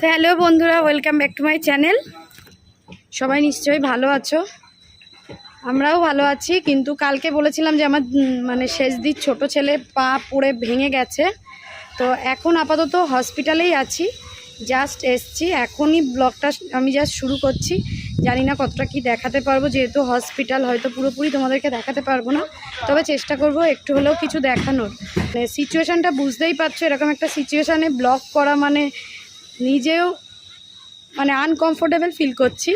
তো হ্যালো বন্ধুরা welcome back to my channel সবাই নিশ্চয়ই ভালো আছো? আমরাও ভালো আছি, কিন্তু কালকে বলেছিলাম যে আমার মানে শেষ দিক ছোটো ছেলে পা পড়ে ভেঙে গেছে। তো এখন আপাতত হসপিটালেই আছি জাস্ট এসছি, এখনই ব্লগটা আমি জাস্ট শুরু করছি। জানি না কতটা কি দেখাতে পারব, যেহেতু হসপিটাল হয়তো পুরোপুরি তোমাদেরকে দেখাতে পারব না। তবে চেষ্টা করব একটু হলেও কিছু দেখানোর। মানে সিচুয়েশানটা বুঝতেই পারছ, এরকম একটা সিচুয়েশানে ব্লগ করা মানে নিজেও মানে আনকমফোর্টেবল ফিল করছি।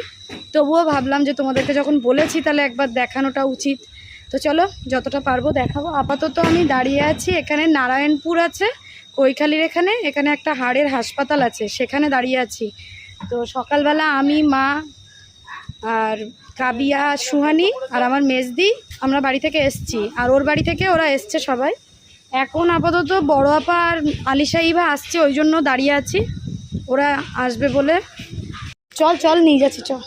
তবুও ভাবলাম যে তোমাদেরকে যখন বলেছি তাহলে একবার দেখানোটা উচিত। তো চলো, যতটা পারব দেখাবো। আপাতত আমি দাঁড়িয়ে আছি এখানে, নারায়ণপুর আছে, কৈখালির এখানে এখানে একটা হাড়ের হাসপাতাল আছে, সেখানে দাঁড়িয়ে আছি। তো সকালবেলা আমি, মা আর কাবিয়া, সুহানি আর আমার মেজদি আমরা বাড়ি থেকে এসছি। আর ওর বাড়ি থেকে ওরা এসছে সবাই। এখন আপাতত বড় আপা আর আলিশা, ইভা আসছে, ওই জন্য দাঁড়িয়ে আছি। ওরা আসবে বলে। চল চল, নিয়ে যাচ্ছি, চল।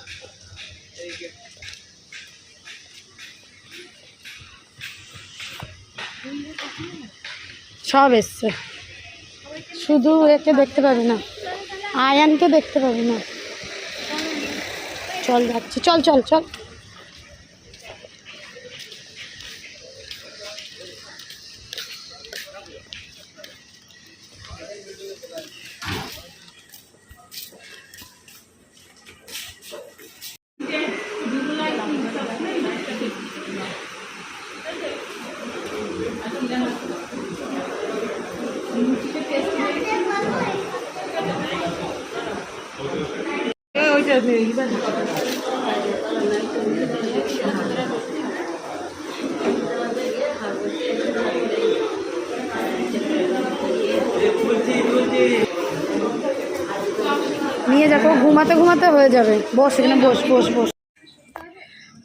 সব এসছে। শুধু একে দেখতে পাবি না। আয়ানকে দেখতে পাবি না। চল যাচ্ছি, চল চল চল। নিয়ে যাব ঘুমাতে ঘুমাতে হয়ে যাবে। বস, এখানে বস বস বস।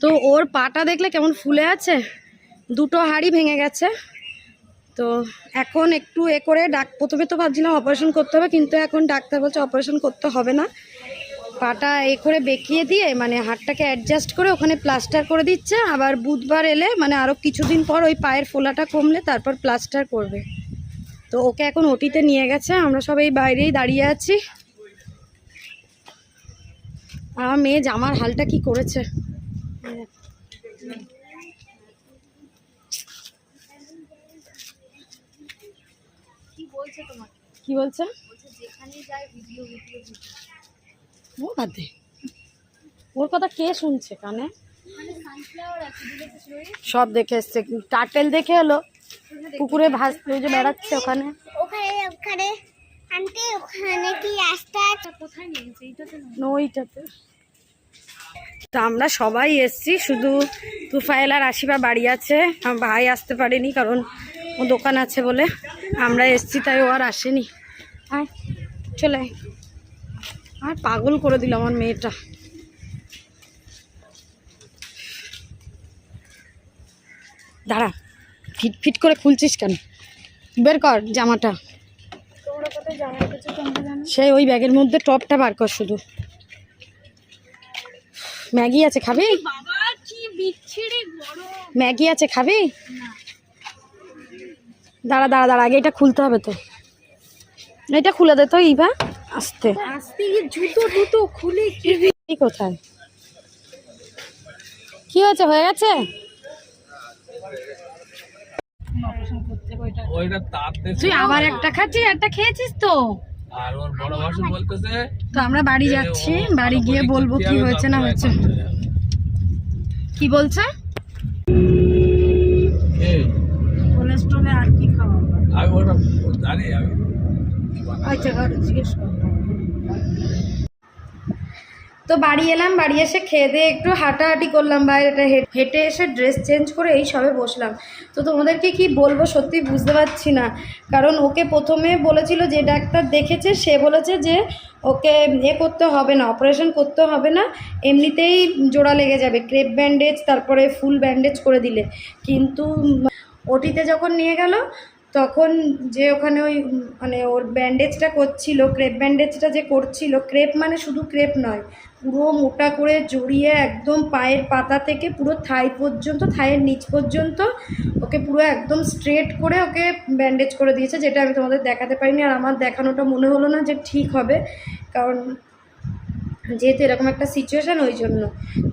তো ওর পাটা দেখলে কেমন ফুলে আছে? দুটো হাড়ি ভেঙে গেছে। তো এখন একটু এ করে ডাক, প্রথমে তো ভাবছিলাম অপারেশন করতে হবে, কিন্তু এখন ডাক্তার বলছে অপারেশন করতে হবে না। পাটা এ করে বেঁকিয়ে দিয়ে মানে হাড়টাকে অ্যাডজাস্ট করে ওখানে প্লাস্টার করে দিচ্ছে, আবার বুধবার এলে মানে আরও কিছুদিন পর ওই পায়ের ফোলাটা কমলে তারপর প্লাস্টার করবে। তো ওকে এখন ওটিতে নিয়ে গেছে, আমরা সবাই বাইরেই দাঁড়িয়ে আছি। আমার মেয়ে জামার হালটা কি করেছে? কি বলছে ও বাদ। ওর কথা কে শুনছে কানে? সব দেখে এসছে টাটেল দেখে এলো। পুকুরে ভাসতে যে বেড়াচ্ছে ওখানে। ওখানে ওখানে। আন্টি ওখানে কি রাস্তা কোথায় নিয়েছে? এইটাতে। ওইটাতে তো আমরা সবাই এসছি শুধু তুফাইল আর আশিবা বাড়ি আছে। ভাই আসতে পারেনি কারণ ও দোকান আছে বলে আমরা এসছি তাই ও আর আসেনি। আয় চলে আয়। আর পাগল করে দিল আমার মেয়েটা। দাঁড়া ফিট ফিট করে খুলছিস কেন? বের কর জামাটা। সেই ওই ব্যাগের মধ্যে টপটা বার কর শুধু। ম্যাগি আছে খাবি? ম্যাগি আছে খাবি? দাঁড়া দাঁড়া দাঁড়া আগে এটা খুলতে হবে তো। এটা খুলে দে তো ইভা আসতে। আস্তে জুতো খুলে কি কোথায়? কি হয়েছে হয়ে গেছে? তুই আবার একটা খাচ্ছিস একটা খেয়েছিস তো? তো আমরা বাড়ি যাচ্ছি বাড়ি গিয়ে বলব কি হয়েছে না হয়েছে। কি বলছে? কোলেস্ট্রলে আর আচ্ছা তো বাড়ি এলাম, বাড়ি এসে খেয়ে দিয়ে একটু হাঁটাহাঁটি করলাম বাইরেটা হেঁটে এসে ড্রেস চেঞ্জ করে এই সবে বসলাম। তো তোমাদেরকে কি বলব সত্যি বুঝতে পারছি না। কারণ ওকে প্রথমে বলেছিল যে ডাক্তার দেখেছে, সে বলেছে যে ওকে এ করতে হবে না, অপারেশন করতে হবে না, এমনিতেই জোড়া লেগে যাবে, ক্রেপ ব্যান্ডেজ, তারপরে ফুল ব্যান্ডেজ করে দিলে। কিন্তু ওটিতে যখন নিয়ে গেল তখন যে ওখানে ওই মানে ওর ব্যান্ডেজটা করছিল ক্রেপ ব্যান্ডেজটা যে করছিল ক্রেপ মানে শুধু ক্রেপ নয়, পুরো মোটা করে জড়িয়ে একদম পায়ের পাতা থেকে পুরো থাই পর্যন্ত, থাইয়ের নিচ পর্যন্ত ওকে পুরো একদম স্ট্রেট করে ওকে ব্যান্ডেজ করে দিয়েছে, যেটা আমি তোমাদের দেখাতে পারিনি, আর আমার দেখানোটা মনে হলো না যে ঠিক হবে, কারণ যেহেতু এরকম একটা সিচুয়েশান ওই জন্য।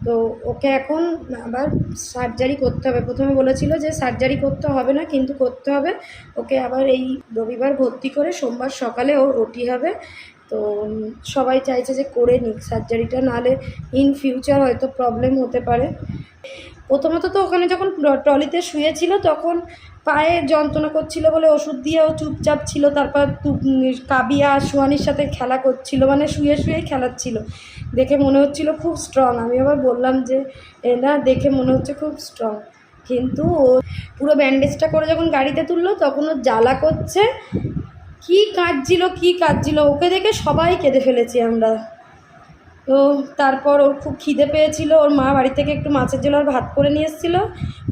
তো ওকে এখন আবার সার্জারি করতে হবে। প্রথমে বলেছিল যে সার্জারি করতে হবে না, কিন্তু করতে হবে। ওকে আবার এই রবিবার ভর্তি করে সোমবার সকালে ও ওটি হবে। তো সবাই চাইছে যে করে নিক। সার্জারিটা নাহলে ইন ফিউচার হয়তো প্রবলেম হতে পারে। প্রথমত তো ওখানে যখন ট্র- ট্রলিতে শুয়েছিল তখন পায়ে যন্ত্রণা করছিল বলে ওষুধ দিয়েও চুপচাপ ছিল, তারপর কাবিয়া সুয়ানির সাথে খেলা করছিল মানে শুয়ে শুয়েই খেলাচ্ছিল। দেখে মনে হচ্ছিল খুব স্ট্রং আমি আবার বললাম যে না, দেখে মনে হচ্ছে খুব স্ট্রং কিন্তু ও পুরো ব্যান্ডেজটা করে যখন গাড়িতে তুললো, তখন ও জ্বালা করছে। কি কাঁদছিল কি কাঁদছিল, ওকে দেখে সবাই কেঁদে ফেলেছি আমরা। তো তারপর ওর খুব খিদে পেয়েছিল, ওর মা বাড়ি থেকে একটু মাছের ঝোল আর ভাত করে নিয়ে এসেছিল।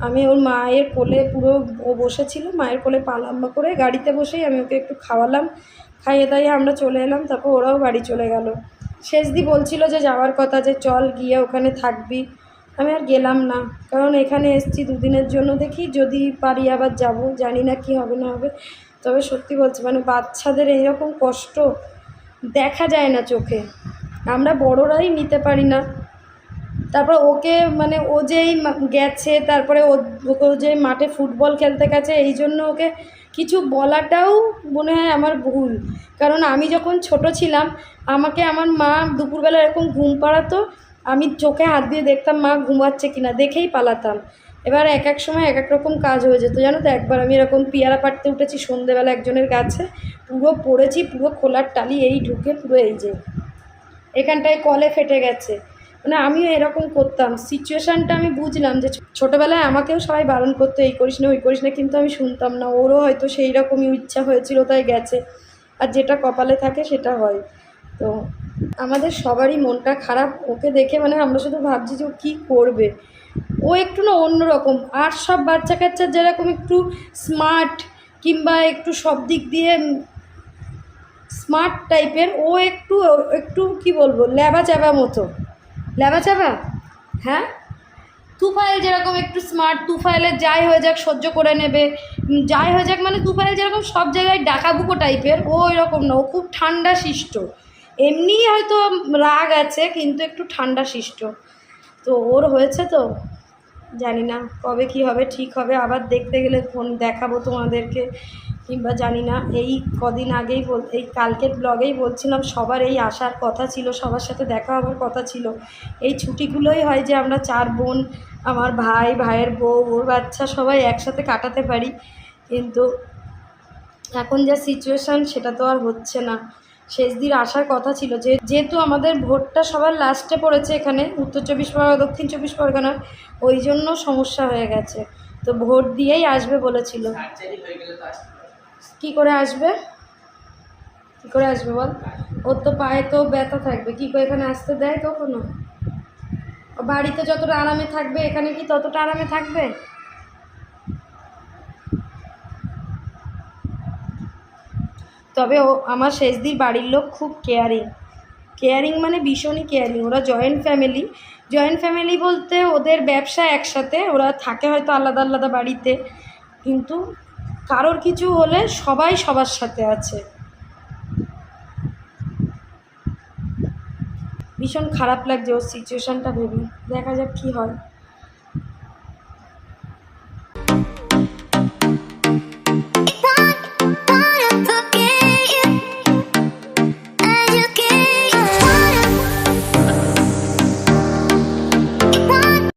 আমি ওর মায়ের কোলে পুরো ও বসেছিল, মায়ের কোলে পা লম্বা করে গাড়িতে বসেই আমি ওকে একটু খাওয়ালাম। খাইয়ে দাইয়ে আমরা চলে এলাম, তারপর ওরাও বাড়ি চলে গেল। শেষদি বলছিল যে যাওয়ার কথা যে চল গিয়ে ওখানে থাকবি। আমি আর গেলাম না, কারণ এখানে এসছি দুদিনের জন্য দেখি, যদি পারি আবার যাব, জানি না কি হবে না হবে। তবে সত্যি বলছি মানে বাচ্চাদের এইরকম কষ্ট দেখা যায় না চোখে। আমরা বড়রাই নিতে পারি না। তারপর ওকে মানে ও যেই গেছে, তারপরে ও যে মাঠে ফুটবল খেলতে গেছে, এই জন্য ওকে কিছু বলাটাও মনে হয় আমার ভুল। কারণ আমি যখন ছোট ছিলাম, আমাকে আমার মা দুপুরবেলা এরকম ঘুম পাড়াতো, আমি চোখে হাত দিয়ে দেখতাম, মা ঘুমাচ্ছে কিনা? দেখেই পালাতাম। এবার এক এক সময় এক এক রকম কাজ হয়ে যেত। জানো তো, একবার আমি এরকম পিয়ারা পাড়তে উঠেছি সন্ধেবেলা একজনের গাছে পুরো পড়েছি, পুরো খোলার টালি এই ঢুকে পুরো এই যে। এখানটায় কলে ফেটে গেছে। মানে আমিও এরকম করতাম। সিচুয়েশানটা আমি বুঝলাম যে ছোটোবেলায় আমাকেও সবাই বারণ করতো, এই করিস না, ওই করিস না। কিন্তু আমি শুনতাম না। ওরও হয়তো সেই রকমই ইচ্ছা হয়েছিল, তাই গেছে। আর যেটা কপালে থাকে সেটা হয়। তো আমাদের সবারই মনটা খারাপ। ওকে দেখে মানে আমরা শুধু ভাবছি যে ও কী করবে? ও একটু না অন্যরকম। আর সব বাচ্চা কাচ্চা যেরকম একটু স্মার্ট কিংবা একটু সব দিক দিয়ে স্মার্ট টাইপের ও একটু একটু কি বলব ল্যাবা চ্যাবা মতো। ল্যাবা চ্যাবা হ্যাঁ? তুফাইল যেরকম একটু স্মার্ট তুফাইলের যাই হয়ে যাক, সহ্য করে নেবে। যাই হয়ে যাক মানে তুফাইল যেরকম সব জায়গায় ডাকাবুকো টাইপের ও এরকম না, ও খুব ঠান্ডা শিষ্ট। এমনিই হয়তো রাগ আছে, কিন্তু একটু ঠান্ডা শিষ্ট। তো ওর হয়েছে তো? জানি না কবে কি হবে, ঠিক হবে। আবার দেখতে গেলে ফোন দেখাবো তোমাদেরকে, কিংবা জানি না, এই কদিন আগেই বল, এই কালকের ব্লগেই বলছিলাম, সবার এই আসার কথা ছিল, সবার সাথে দেখা হবার কথা ছিল। এই ছুটিগুলোই হয় যে আমরা চার বোন, আমার ভাই, ভাইয়ের বউ, ওর বাচ্চা সবাই একসাথে কাটাতে পারি। কিন্তু এখন যা সিচুয়েশান সেটা তো আর হচ্ছে না। শেষ দিন আসার কথা ছিল। যে, যেহেতু আমাদের ভোটটা সবার লাস্টে পড়েছে এখানে, উত্তর চব্বিশ পরগনা, দক্ষিণ চব্বিশ পরগনার, ওই জন্য সমস্যা হয়ে গেছে। তো ভোট দিয়েই আসবে বলেছিল। কি করে আসবে? কি করে আসবে বল? ওর তো পায়ে তো ব্যথা থাকবে। কি করে এখানে আসতে দেয় কখনো? বাড়িতে যতটা আরামে থাকবে, এখানে কি ততটা আরামে থাকবে? তবে ও আমার শেষদির বাড়ির লোক খুব কেয়ারিং কেয়ারিং মানে ভীষণই কেয়ারিং ওরা জয়েন্ট ফ্যামিলি জয়েন্ট ফ্যামিলি বলতে ওদের ব্যবসা একসাথে। ওরা থাকে হয়তো আলাদা আলাদা বাড়িতে। কিন্তু কারোর কিছু হলে সবাই সবার সাথে আছে। ভীষণ খারাপ লাগছে ওর সিচুয়েশানটা ভেবে। দেখা যাক কী হয়।